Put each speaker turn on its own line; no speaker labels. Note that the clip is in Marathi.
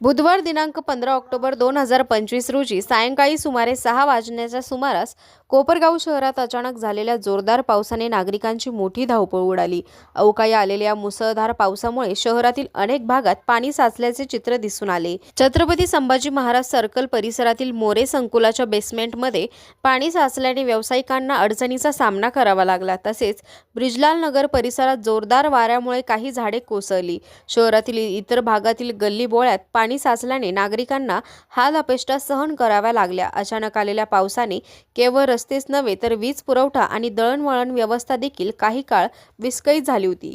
बुधवार दिनांक पंधरा ऑक्टोबर दोन हजार पंचवीस रोजी सायंकाळी सुमारे सहा वाजण्याच्या सुमारास कोपरगाव शहरात अचानक झालेल्या जोरदार पावसाने नागरिकांची मोठी धावपळ उडाली. अवकाळी आलेल्या मुसळधार पावसामुळे शहरातील अनेक भागात पाणी साचल्याचे चित्र दिसून आले. छत्रपती संभाजी महाराज सर्कल परिसरातील मोरे संकुलाच्या बेसमेंटमध्ये पाणी साचल्याने व्यावसायिकांना अडचणीचा सामना करावा लागला. तसेच ब्रिजलाल नगर परिसरात जोरदार वाऱ्यामुळे काही झाडे कोसळली. शहरातील इतर भागातील गल्ली बोळ्यात पाणी पाणी साचल्याने नागरिकांना हाल अपेष्टा सहन कराव्या लागल्या. अचानक आलेल्या पावसाने केवळ रस्तेच नव्हे तर वीज पुरवठा आणि दळणवळण व्यवस्था देखील काही काळ विस्कळीत झाली होती.